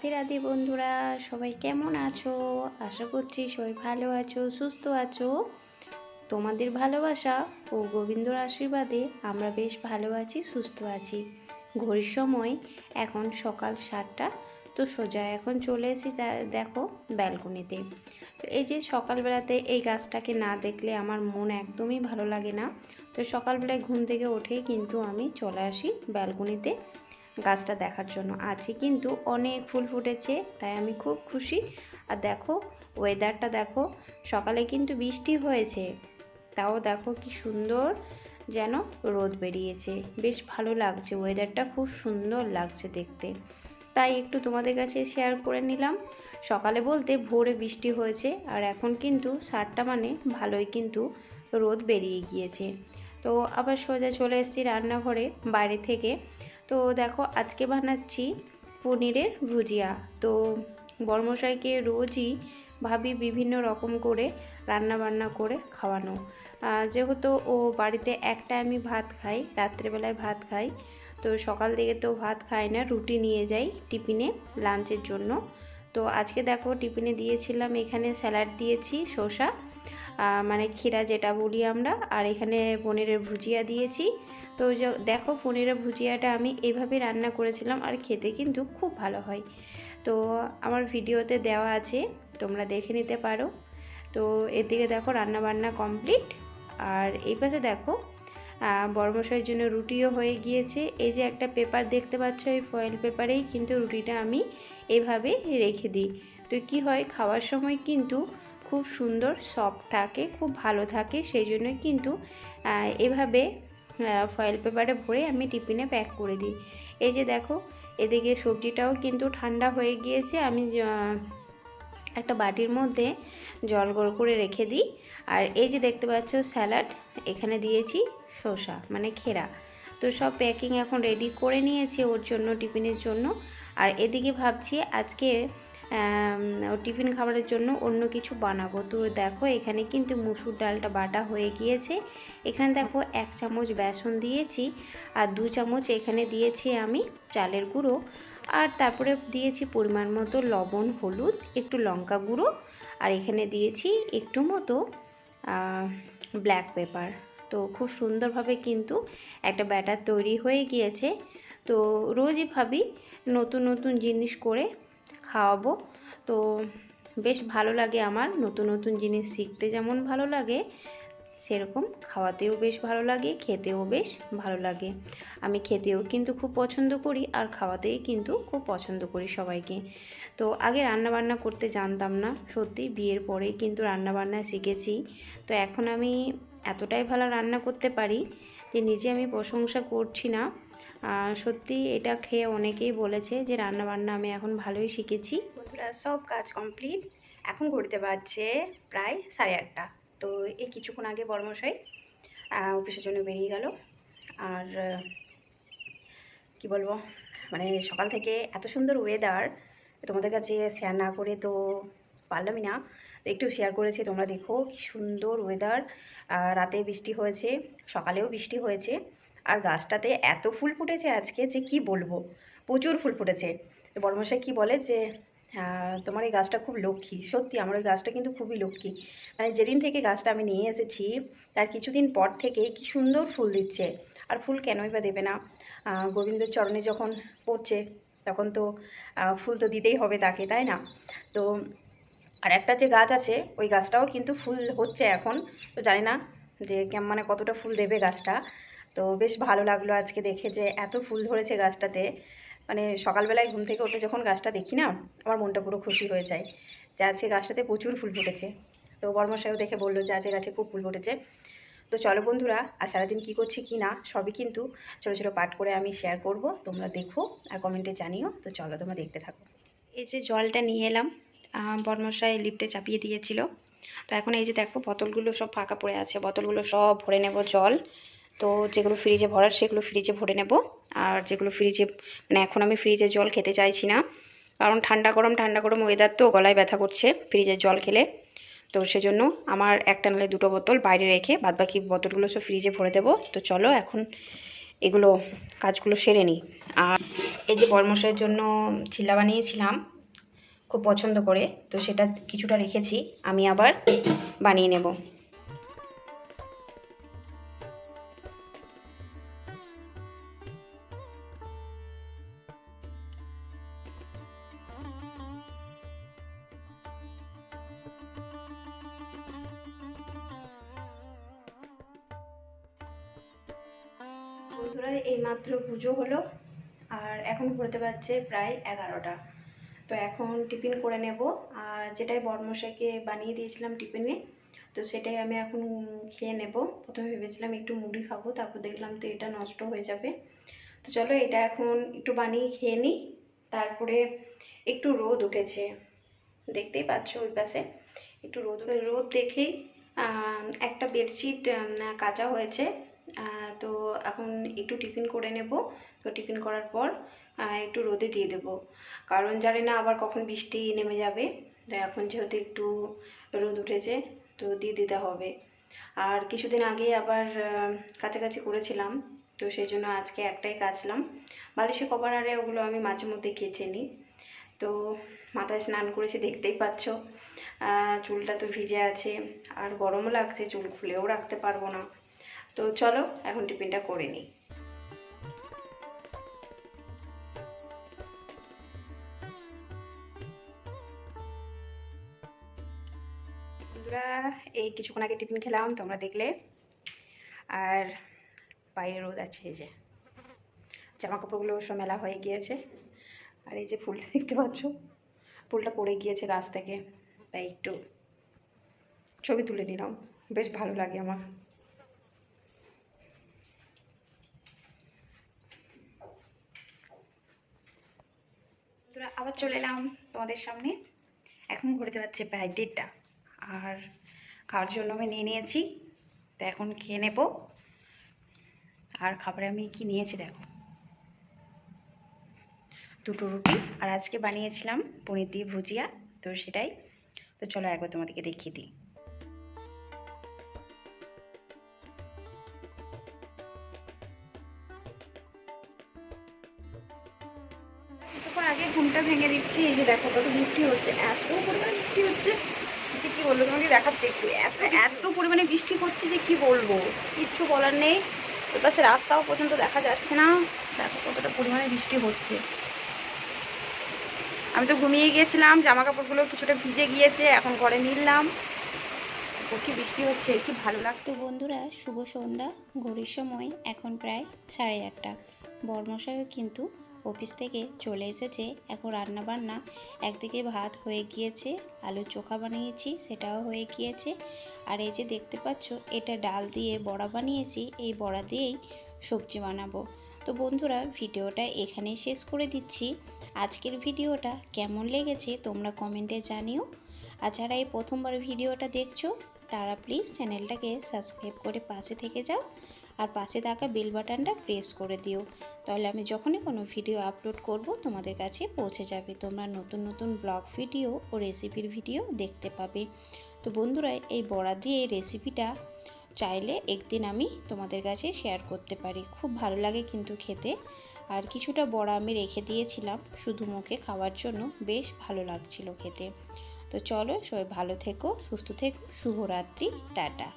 রাধে রাধে বন্ধুরা, সবাই কেমন আছো? আশা করছি সবাই ভালো আছো, সুস্থ আছো। তোমাদের ভালোবাসা ও গোবিন্দর আশীর্বাদে আমরা বেশ ভালো আছি, সুস্থ আছি। ঘড়ির সময় এখন সকাল সাতটা, তো সোজা এখন চলে এসেছি দেখো, ব্যালকনিতে। তো এই যে সকালবেলাতে এই গাছটাকে না দেখলে আমার মন একদমই ভালো লাগে না। তো সকালবেলায় ঘুম থেকে উঠেই কিন্তু আমি চলে আসি ব্যালকনিতে। গাছটা দেখার জন্য আছে, কিন্তু অনেক ফুল ফুটেছে, তাই আমি খুব খুশি। আর দেখো ওয়েদারটা দেখো, সকালে কিন্তু বৃষ্টি হয়েছে, তাও দেখো কি সুন্দর যেন রোদ বেরিয়েছে, বেশ ভালো লাগছে ওয়েদারটা খুব সুন্দর লাগছে দেখতে। তাই একটু তোমাদের কাছে শেয়ার করে নিলাম, সকালে বলতে ভোরে বৃষ্টি হয়েছে, আর এখন কিন্তু সারটা মানে ভালোই কিন্তু রোদ বেরিয়ে গিয়েছে। তো আবার সোজা চলে এসেছি রান্নাঘরে, বাইরে থেকে তো দেখো আজকে বানাচ্ছি পনিরের ভুজিয়া। তো বর্মশাইকে রোজই ভাবি বিভিন্ন রকম করে রান্না বান্না করে খাওয়ানো। যেহেতু ও বাড়িতে একটা আমি ভাত খাই, রাত্রেবেলায় ভাত খাই, তো সকাল থেকে তো ভাত খাই না, রুটি নিয়ে যাই টিফিনে লাঞ্চের জন্য। তো আজকে দেখো টিফিনে দিয়েছিলাম, এখানে স্যালাড দিয়েছি, শসা মানে ক্ষীরা যেটা বলি আমরা, আর এখানে পনিরের ভুজিয়া দিয়েছি। তো য- দেখো পনিরের ভুজিয়াটা আমি এইভাবে রান্না করেছিলাম আর খেতে কিন্তু খুব ভালো হয়। তো আমার ভিডিওতে দেওয়া আছে, তোমরা দেখে নিতে পারো। তো এর এদিকে দেখো রান্না বান্না কমপ্লিট। আর এই পাশে দেখো বড়মশাইয়ের জন্য রুটিও হয়ে গিয়েছে। এই যে একটা পেপার দেখতে পাচ্ছ, এই ফয়েল পেপারেই কিন্তু রুটিটা আমি এইভাবে রেখে দিই। তো কি হয়, খাওয়ার সময় কিন্তু খুব সুন্দর, সফট থাকে, খুব ভালো থাকে। সেই জন্য কিন্তু এভাবে ফয়েল পেপারে ভরে আমি টিফিনে প্যাক করে দিই। এই যে দেখো, এদিকে সবজিটাও কিন্তু ঠান্ডা হয়ে গিয়েছে। আমি একটা বাটির মধ্যে জল গড় করে রেখে দিই। আর এই যে দেখতে পাচ্ছ স্যালাড এখানে দিয়েছি শসা মানে খেরা। তো সব প্যাকিং এখন রেডি করে নিয়েছি ওর জন্য টিফিনের জন্য। আর এদিকে ভাবছি আজকে টিফিন খাবারের জন্য অন্য কিছু বানাবো। তো দেখো, এখানে কিন্তু মুসুর ডালটা বাটা হয়ে গিয়েছে। এখানে দেখো, এক চামচ বেসন দিয়েছি আর দু চামচ এখানে দিয়েছি আমি চালের গুঁড়ো। আর তারপরে দিয়েছি পরিমাণ মতো লবণ, হলুদ, একটু লঙ্কা গুঁড়ো। আর এখানে দিয়েছি একটু মতো ব্ল্যাক পেপার তো খুব সুন্দরভাবে কিন্তু একটা ব্যাটার তৈরি হয়ে গিয়েছে। তো রোজই ভাবি নতুন নতুন জিনিস করে খাওয়াবো। তো বেশ ভালো লাগে আমার। নতুন নতুন জিনিস শিখতে যেমন ভালো লাগে, সেরকম খাওয়াতেও বেশ ভালো লাগে, খেতেও বেশ ভালো লাগে। আমি খেতেও কিন্তু খুব পছন্দ করি আর খাওয়াতেই কিন্তু খুব পছন্দ করি সবাইকে। তো আগে রান্না বান্না করতে জানতাম না, সত্যি বিয়ের পরেই কিন্তু রান্না বান্না শিখেছি। তো এখন আমি এতটাই ভালো রান্না করতে পারি যে নিজে আমি প্রশংসা করছি না। সত্যি এটা খেয়ে অনেকেই বলেছে যে রান্না বান্না আমি এখন ভালোই শিখেছি। বন্ধুরা, সব কাজ কমপ্লিট এখন ঘুরতে পারছে প্রায় সাড়ে আটটা। তো এই কিছুক্ষণ আগে বর্মশাই অফিসের জন্য বেরিয়ে গেল। আর কি বলব মানে সকাল থেকে এত সুন্দর ওয়েদার তোমাদের কাছে শেয়ার না করে তো পারলামই না। একটু শেয়ার করেছি, তোমরা দেখো কি সুন্দর ওয়েদার রাতে বৃষ্টি হয়েছে, সকালেও বৃষ্টি হয়েছে। আর গাছটাতে এত ফুল ফুটেছে আজকে যে কি বলব? প্রচুর ফুল ফুটেছে। তো বড়মশাই কি বলে যে আহ, তোমার এই গাছটা খুব লক্ষ্মী। সত্যি আমার ওই গাছটা কিন্তু খুবই লক্ষ্মী। মানে যেদিন থেকে গাছটা আমি নিয়ে এসেছি তার কিছুদিন পর থেকে কি সুন্দর ফুল দিচ্ছে। আর ফুল কেনই বা দেবে না? গোবিন্দর চরণে যখন পড়ছে তখন তো ফুল তো দিতেই হবে তাকে তাই না? তো আর একটা যে গাছ আছে ওই গাছটাও কিন্তু ফুল হচ্ছে এখন। তো জানি না যে মানে কতটা ফুল দেবে গাছটা। তো বেশ ভালো লাগল আজকে দেখে যে এত ফুল ধরেছে গাছটাতে। মানে সকালবেলায় ঘুম থেকে উঠে যখন গাছটা দেখি না, আমার মনটা পুরো খুশি হয়ে যায় যে আজকে গাছটাতে প্রচুর ফুল ফুটেছে। তো বর্মশাইও দেখে বলল যে আজকে গাছে খুব ফুল ফুটেছে। তো চলো বন্ধুরা, আর সারাদিন কী করছি কি না, সবই কিন্তু ছোটো ছোটো পাঠ করে আমি শেয়ার করব। তোমরা দেখো আর কমেন্টে জানিও। তো চলো তোমরা দেখতে থাকো। এই যে জলটা নিয়ে এলাম বর্মশাই লিফটে চাপিয়ে দিয়েছিল। তো এখন এই যে দেখো, বোতলগুলো সব ফাঁকা পড়ে আছে। বোতলগুলো সব ভরে নেব জল। তো যেগুলো ফ্রিজে ভরার সেগুলো ফ্রিজে ভরে নেব। আর যেগুলো ফ্রিজে মানে এখন আমি ফ্রিজে জল খেতে চাইছি না। কারণ ঠান্ডা গরম ঠান্ডা গরম ওয়েদার তো গলায় ব্যথা করছে ফ্রিজের জল খেলে। তো সেজন্য আমার একটা নালে দুটো বোতল বাইরে রেখে বাদবাকি বোতলগুলো সব ফ্রিজে ভরে দেবো। তো চলো এখন এগুলো কাজগুলো সেরে নিই। আর এই যে বরমশাইয়ের জন্য চিল্লা বানিয়েছিলাম, খুব পছন্দ করে। তো সেটা কিছুটা রেখেছি, আমি আবার বানিয়ে নেব। বন্ধুরা, এইমাত্র পুজো হলো আর এখন ঘুরতে পারছে প্রায় এগারোটা। তো এখন টিফিন করে নেব। আর যেটাই বর্মশাইকে বানিয়ে দিয়েছিলাম টিফিনে, তো সেটাই আমি এখন খেয়ে নেব। প্রথমে ভেবেছিলাম একটু মুড়ি খাব, তারপর দেখলাম তো এটা নষ্ট হয়ে যাবে। তো চলো এটা এখন একটু বানিয়ে খেয়ে নিই। তারপরে একটু রোদ উঠেছে। দেখতেই পাচ্ছ ওই পাশে একটু রোদ রোদ দেখেই একটা বেডশিট কাচা হয়েছে। তো এখন একটু টিফিন করে নেব। তো টিফিন করার পর একটু রোদে দিয়ে দেব। কারণ জানি না আবার কখন বৃষ্টি নেমে যাবে। তো এখন যেহেতু একটু রোদ উঠেছে, তো দিয়ে দিতে হবে। আর কিছুদিন আগে আবার কাছাকাছি করেছিলাম। তো সেই জন্য আজকে একটাই কাচলাম। বালিশে কভার আরে ওগুলো আমি মাঝে মধ্যে কেচে নিই। তো মাথায় স্নান করেছি, দেখতেই পাচ্ছ। চুলটা তো ভিজে আছে। আর গরমও লাগছে, চুল খুলেও রাখতে পারব না। তো চলো, এখন টিফিনটা করে নিই। বন্ধুরা, এই কিছুক্ষণ আগে টিফিন খেলাম, তোমরা দেখলে। আর বাইরে রোদ আছে, এই যে জামা কাপড়গুলো সব মেলা হয়ে গিয়েছে। আর এই যে ফুলটা দেখতে পাচ্ছ, ফুলটা পড়ে গিয়েছে গাছ থেকে, তাই একটু ছবি তুলে নিলাম। বেশ ভালো লাগে আমার। বন্ধুরা, আবার চলে এলাম তোমাদের সামনে। এখন ঘুরতে পারছে প্রায় দেড়টা আর খাওয়ার জন্য আমি নিয়ে নিয়েছি তো এখন খেয়ে নেব। আর খাবারে আমি কি নিয়েছি দেখো। দুটো রুটি আর আজকে বানিয়েছিলাম পনির দিয়ে ভুজিয়া তো সেটাই। তো চলো একবার তোমাদেরকে দেখিয়ে দিই। আগে ঘুমটা ভেঙে দিচ্ছি এই যে দেখো কত বৃষ্টি হচ্ছে, এত পরিমাণে বৃষ্টি হচ্ছে যে কি বলব তোমাকে দেখাচ্ছি একটু, এত এত পরিমাণে বৃষ্টি হচ্ছে যে কি বলব, কিচ্ছু বলার নেই ওই পাশে রাস্তাও পর্যন্ত দেখা যাচ্ছে না, দেখো কতটা পরিমাণে বৃষ্টি হচ্ছে। আমি তো ঘুমিয়ে গিয়েছিলাম জামা কাপড়গুলো কিছুটা ভিজে গিয়েছে, এখন ঘরে নিলাম কি বৃষ্টি হচ্ছে, কি ভালো লাগতো বন্ধুরা, শুভ সন্ধ্যা, ঘড়ির সময় এখন প্রায় সাড়ে আটটা। বর্মশাইও কিন্তু অফিস থেকে চলে এসেছে। এখন রান্না বান্না একদিকে ভাত হয়ে গিয়েছে, আলুর চোখা বানিয়েছি, সেটাও হয়ে গিয়েছে। আর এই যে দেখতে পাচ্ছ, এটা ডাল দিয়ে বড়া বানিয়েছি, এই বড়া দিয়েই সবজি বানাবো। তো বন্ধুরা, ভিডিওটা এখানেই শেষ করে দিচ্ছি। আজকের ভিডিওটা কেমন লেগেছে তোমরা কমেন্টে জানিও। আর যারা এই প্রথমবার ভিডিওটা দেখছ, তারা প্লিজ চ্যানেলটাকে সাবস্ক্রাইব করে পাশে থেকে যাও। আর পাশে থাকা বেল বাটনটা প্রেস করে দিও। তাহলে আমি যখনই কোনো ভিডিও আপলোড করব, তোমাদের কাছে পৌঁছে যাবে। তোমরা নতুন নতুন ব্লগ ভিডিও ও রেসিপির ভিডিও দেখতে পাবে। তো বন্ধুরা, এই বড়া দিয়ে রেসিপিটা চাইলে একদিন আমি তোমাদের কাছে শেয়ার করতে পারি। খুব ভালো লাগে কিন্তু খেতে। আর কিছুটা বড়া আমি রেখে দিয়েছিলাম, শুধু মুখে খাওয়ার জন্য। বেশ ভালো লাগছিল খেতে। তো চলো সবাই ভালো থেকো, সুস্থ থেকো। শুভরাত্রি, টাটা।